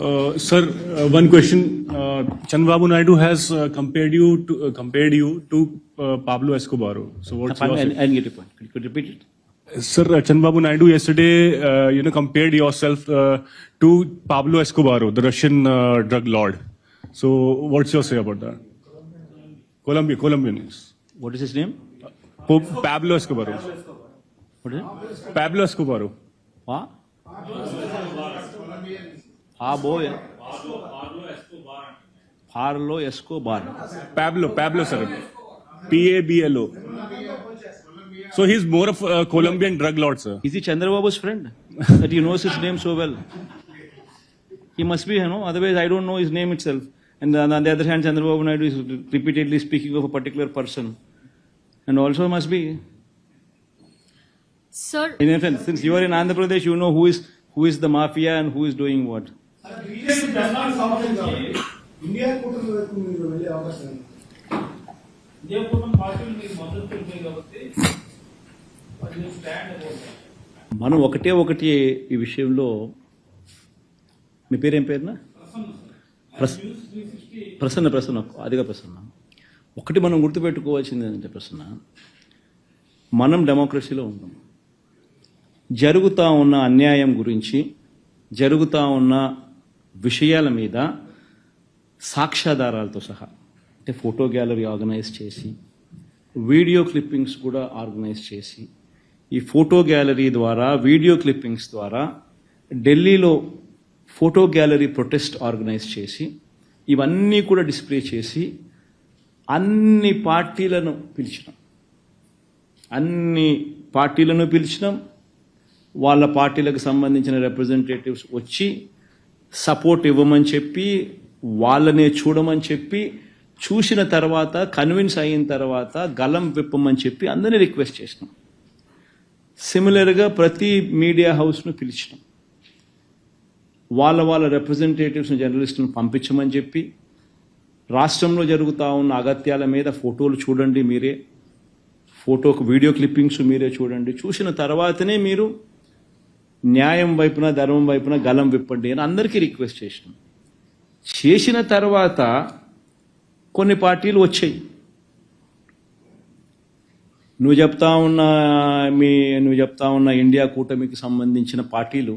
Uh, sir, uh, one question. Uh, Chandrababu Naidu has uh, compared you to uh, compared you to uh, Pablo Escobar. So what's your? I, I get your point. Could, could you repeat it? Sir uh, Chandrababu Naidu yesterday, uh, you know, compared yourself uh, to Pablo Escobar, the Russian uh, drug lord. So, what's your say about that? Colombian, Colombian. What is his name? Pablo Escobar. What is it? Pablo Escobar. What? Colombian. Pablo Escobar. Pablo, sir. P-A-B-L-O. So he's more of a Colombian drug lord, sir. Is he Chandrababu's friend? That he knows his name so well. He must be, you know, otherwise I don't know his name itself. And on the other hand, Chandrababu Naidu is repeatedly speaking of a particular person. And also must be. Sir. In essence, since you are in Andhra Pradesh, you know who is the mafia and who is doing what. మనం ఒకటే ఒకటి ఈ విషయంలో మీ పేరేం పేరునా ప్రసన్న ప్రసన్న అదిగా ప్రసన్న ఒకటి మనం గుర్తుపెట్టుకోవాల్సింది ఏంటంటే ప్రసన్న మనం డెమోక్రసీలో ఉన్నాం జరుగుతూ ఉన్న అన్యాయం గురించి జరుగుతూ ఉన్న విషయాల మీద సాక్ష్యాధారాలతో సహా అంటే ఫోటో గ్యాలరీ ఆర్గనైజ్ చేసి వీడియో క్లిప్పింగ్స్ కూడా ఆర్గనైజ్ చేసి ఈ ఫోటో గ్యాలరీ ద్వారా వీడియో క్లిప్పింగ్స్ ద్వారా ఢిల్లీలో ఫోటో గ్యాలరీ ప్రొటెస్ట్ ఆర్గనైజ్ చేసి ఇవన్నీ కూడా డిస్ప్లే చేసి అన్ని పార్టీలను పిలిచినాం అన్ని పార్టీలను పిలిచినాం వాళ్ళ పార్టీలకు సంబంధించిన రిప్రజెంటేటివ్స్ వచ్చి సపోర్ట్ ఇవ్వమని చెప్పి వాళ్ళనే చూడమని చెప్పి చూసిన తర్వాత కన్విన్స్ అయిన తర్వాత గలం విప్పమని చెప్పి అందరినీ రిక్వెస్ట్ చేసినాం సిమిలర్గా ప్రతి మీడియా హౌస్ను పిలిచినాం వాళ్ళ వాళ్ళ రిప్రజెంటేటివ్స్ని జర్నలిస్టులను పంపించమని చెప్పి రాష్ట్రంలో జరుగుతూ ఉన్న అగత్యాల మీద ఫోటోలు చూడండి మీరే ఫోటోకు వీడియో క్లిప్పింగ్స్ మీరే చూడండి చూసిన తర్వాతనే మీరు న్యాయం వైపున ధర్మం వైపున గలం విప్పండి అని అందరికీ రిక్వెస్ట్ చేసిన చేసిన తర్వాత కొన్ని పార్టీలు వచ్చాయి నువ్వు చెప్తా ఉన్న మీ నువ్వు చెప్తా ఉన్న ఇండియా కూటమికి సంబంధించిన పార్టీలు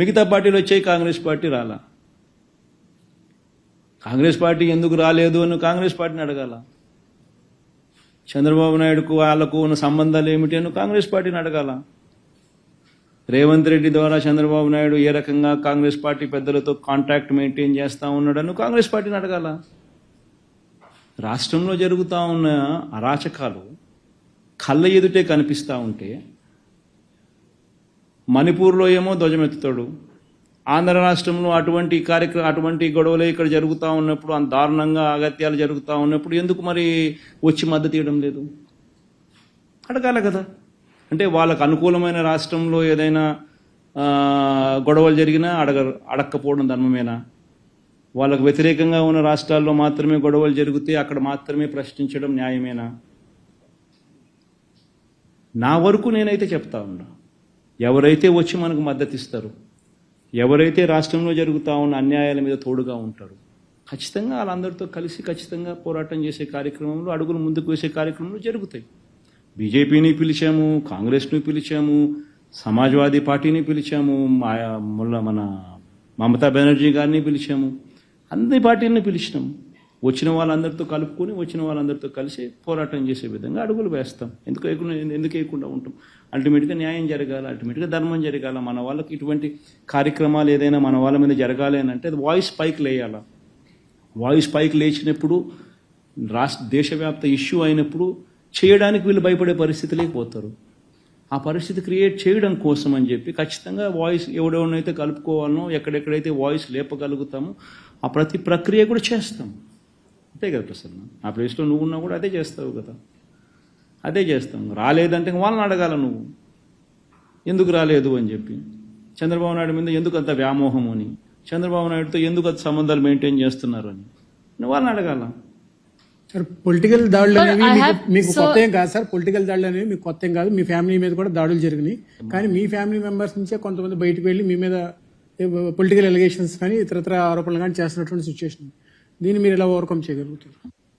మిగతా పార్టీలు వచ్చాయి కాంగ్రెస్ పార్టీ రాలా కాంగ్రెస్ పార్టీ ఎందుకు రాలేదు అని కాంగ్రెస్ పార్టీని అడగాల చంద్రబాబు నాయుడుకు వాళ్లకు ఉన్న సంబంధాలు ఏమిటి అని కాంగ్రెస్ పార్టీని అడగాల రేవంత్ రెడ్డి ద్వారా చంద్రబాబు నాయుడు ఏ రకంగా కాంగ్రెస్ పార్టీ పెద్దలతో కాంటాక్ట్ మెయింటైన్ చేస్తూ ఉన్నాడని కాంగ్రెస్ పార్టీని అడగాల రాష్ట్రంలో జరుగుతూ ఉన్న అరాచకాలు కళ్ళ ఎదుటే కనిపిస్తూ ఉంటే మణిపూర్లో ఏమో ధ్వజమెత్తుతాడు ఆంధ్ర రాష్ట్రంలో అటువంటి కార్యక్రమం అటువంటి గొడవలు ఇక్కడ జరుగుతూ ఉన్నప్పుడు అంత దారుణంగా అగత్యాలు జరుగుతూ ఉన్నప్పుడు ఎందుకు మరి వచ్చి మద్దతు ఇవ్వడం లేదు అడగాలి కదా అంటే వాళ్ళకు అనుకూలమైన రాష్ట్రంలో ఏదైనా గొడవలు జరిగినా అడగ అడక్కపోవడం ధర్మమేనా వాళ్ళకు వ్యతిరేకంగా ఉన్న రాష్ట్రాల్లో మాత్రమే గొడవలు జరిగితే అక్కడ మాత్రమే ప్రశ్నించడం న్యాయమేనా నా వరకు నేనైతే చెప్తా ఉన్నా ఎవరైతే వచ్చి మనకు మద్దతిస్తారు ఎవరైతే రాష్ట్రంలో జరుగుతూ ఉన్న అన్యాయాల మీద తోడుగా ఉంటారు ఖచ్చితంగా వాళ్ళందరితో కలిసి ఖచ్చితంగా పోరాటం చేసే కార్యక్రమంలో అడుగులు ముందుకు వేసే కార్యక్రమంలో జరుగుతాయి బీజేపీని పిలిచాము కాంగ్రెస్ని పిలిచాము సమాజ్వాదీ పార్టీని పిలిచాము మా మన మమతా బెనర్జీ గారిని పిలిచాము అన్ని పార్టీలని పిలిచినాము వచ్చిన వాళ్ళందరితో కలుపుకొని వచ్చిన వాళ్ళందరితో కలిసి పోరాటం చేసే విధంగా అడుగులు వేస్తాం ఎందుకు ఎందుకు వేయకుండా ఉంటాం అల్టిమేట్గా న్యాయం జరగాలి అల్టిమేట్గా ధర్మం జరగాల మన వాళ్ళకి ఇటువంటి కార్యక్రమాలు ఏదైనా మన వాళ్ళ మీద జరగాలి అని అంటే అది వాయిస్ పైకి లేయాలా వాయిస్ పైకి లేచినప్పుడు రాష్ట్ర దేశవ్యాప్త ఇష్యూ అయినప్పుడు చేయడానికి వీళ్ళు భయపడే పరిస్థితి లేకపోతారు ఆ పరిస్థితి క్రియేట్ చేయడం కోసం అని చెప్పి ఖచ్చితంగా వాయిస్ ఎవడెవడనైతే కలుపుకోవాలనో ఎక్కడెక్కడైతే వాయిస్ లేపగలుగుతామో ఆ ప్రతి ప్రక్రియ కూడా చేస్తాం అంతే కదా ప్రసన్న ఆ ప్లేస్లో నువ్వు ఉన్నా కూడా అదే చేస్తావు కదా అదే చేస్తాం రాలేదంటే వాళ్ళని అడగాల నువ్వు ఎందుకు రాలేదు అని చెప్పి చంద్రబాబు నాయుడు మీద ఎందుకు అంత వ్యామోహం అని చంద్రబాబు నాయుడుతో ఎందుకు అంత సంబంధాలు మెయింటైన్ చేస్తున్నారు అని వాళ్ళని అడగాల సార్ పొలిటికల్ దాడులు అనేవి మీకు కొత్త ఏం కాదు సార్ పొలిటికల్ దాడులు అనేవి మీకు కొత్త ఏం కాదు మీ ఫ్యామిలీ మీద కూడా దాడులు జరిగినాయి కానీ మీ ఫ్యామిలీ మెంబర్స్ నుంచే కొంతమంది బయటకు వెళ్ళి మీ మీద పొలిటికల్ ఎలిగేషన్స్ కానీ ఇతరత్ర ఆరోపణలు కానీ చేస్తున్నటువంటి సిచ్యువేషన్ దీన్ని మీరు ఎలా ఓవర్కమ్ చేయగలుగుతారు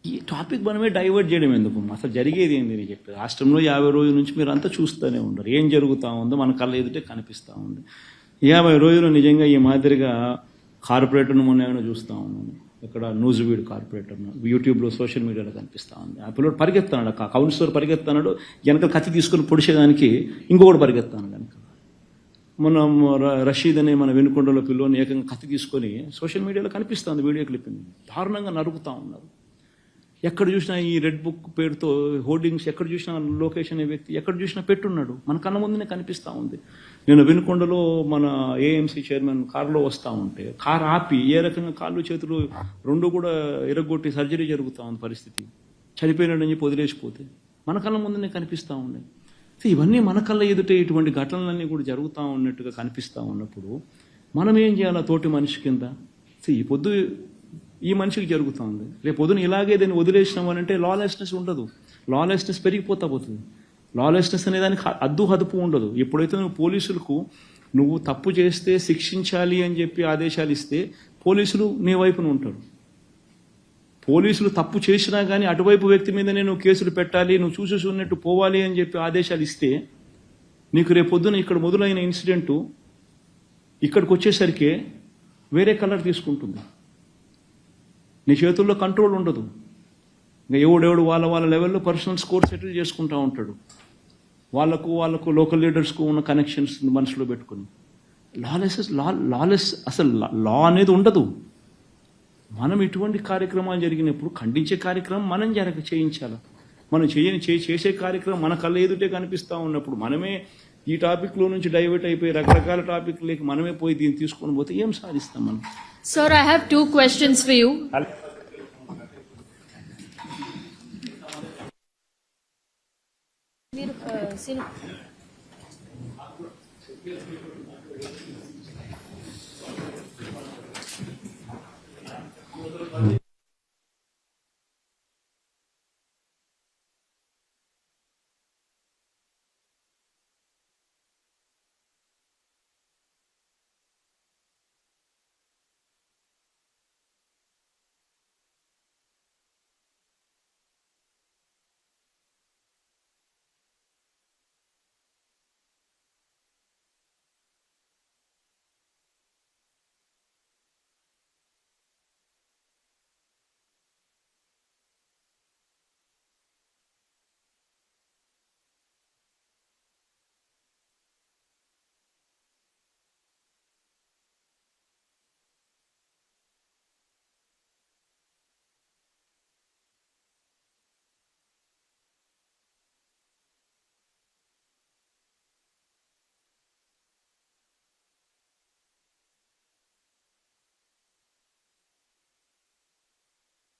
ఈ టాపిక్ మనమే డైవర్ట్ చేయడం ఎందుకు అసలు జరిగేది ఏంది నేను చెప్పి రాష్ట్రంలో యాభై రోజుల నుంచి మీరు అంతా చూస్తూనే ఉండరు ఏం జరుగుతూ ఉందో మన కళ్ళ ఎదుటే కనిపిస్తూ ఉంది యాభై రోజులు నిజంగా ఈ మాదిరిగా కార్పొరేటర్ను మొన్న ఏమైనా చూస్తూ ఉన్నాను ఇక్కడ న్యూస్ వీడ్ కార్పొరేటర్ యూట్యూబ్లో సోషల్ మీడియాలో కనిపిస్తూ ఉంది ఆ పిల్లడు పరిగెత్తాడు ఆ కౌన్సిలర్ పరిగెత్తాడు వెనక కత్తి తీసుకుని పొడిచేదానికి ఇంకొకటి పరిగెత్తాను కనుక మన రషీద్ అనే మన వెనుకొండలో పిల్లోని ఏకంగా కత్తి తీసుకొని సోషల్ మీడియాలో కనిపిస్తుంది వీడియో క్లిప్ దారుణంగా నరుగుతూ ఉన్నారు ఎక్కడ చూసినా ఈ రెడ్ బుక్ పేరుతో హోర్డింగ్స్ ఎక్కడ చూసినా లొకేషన్ అనే వ్యక్తి ఎక్కడ చూసినా పెట్టున్నాడు మన కళ్ళ ముందునే కనిపిస్తూ ఉంది నేను వినుకొండలో మన ఏఎంసీ చైర్మన్ కారులో వస్తూ ఉంటే కారు ఆపి ఏ రకంగా కాళ్ళు చేతులు రెండు కూడా ఎరగొట్టి సర్జరీ జరుగుతూ ఉంది పరిస్థితి చనిపోయినాడని చెప్పి వదిలేసిపోతే మన కళ్ళ ముందునే కనిపిస్తూ ఉన్నాయి ఇవన్నీ మన కళ్ళ ఎదుట ఇటువంటి ఘటనలన్నీ కూడా జరుగుతూ ఉన్నట్టుగా కనిపిస్తూ ఉన్నప్పుడు మనం ఏం చేయాలి తోటి మనిషి కింద ఈ పొద్దు ఈ మనిషికి జరుగుతుంది రేపు పొద్దున ఇలాగే దీన్ని వదిలేసినాం అని అంటే లాలెస్నెస్ ఉండదు లాలెస్నెస్ పెరిగిపోతా పోతుంది లాలెస్నెస్ అనే దానికి అద్దు హదుపు ఉండదు ఎప్పుడైతే నువ్వు పోలీసులకు నువ్వు తప్పు చేస్తే శిక్షించాలి అని చెప్పి ఆదేశాలు ఇస్తే పోలీసులు నీ వైపున ఉంటారు పోలీసులు తప్పు చేసినా కానీ అటువైపు వ్యక్తి మీదనే నువ్వు కేసులు పెట్టాలి నువ్వు చూసేసి ఉన్నట్టు పోవాలి అని చెప్పి ఆదేశాలు ఇస్తే నీకు రేపొద్దున ఇక్కడ మొదలైన ఇన్సిడెంటు ఇక్కడికి వచ్చేసరికి వేరే కలర్ తీసుకుంటుంది నీ చేతుల్లో కంట్రోల్ ఉండదు ఇంకా ఎవడెవడు వాళ్ళ వాళ్ళ లెవెల్లో పర్సనల్ స్కోర్ సెటిల్ చేసుకుంటూ ఉంటాడు వాళ్ళకు వాళ్ళకు లోకల్ లీడర్స్కు ఉన్న కనెక్షన్స్ మనసులో పెట్టుకుని లాలెస్ లా లాలెస్ అసలు లా అనేది ఉండదు మనం ఇటువంటి కార్యక్రమాలు జరిగినప్పుడు ఖండించే కార్యక్రమం మనం జరగ చేయించాలి మనం చేయని చేసే కార్యక్రమం మన కళ్ళ ఎదుటే కనిపిస్తూ ఉన్నప్పుడు మనమే ఈ టాపిక్లో నుంచి డైవర్ట్ అయిపోయి రకరకాల టాపిక్లకి మనమే పోయి దీన్ని తీసుకొని పోతే ఏం సాధిస్తాం మనం Sir, I have two questions for you. Uh,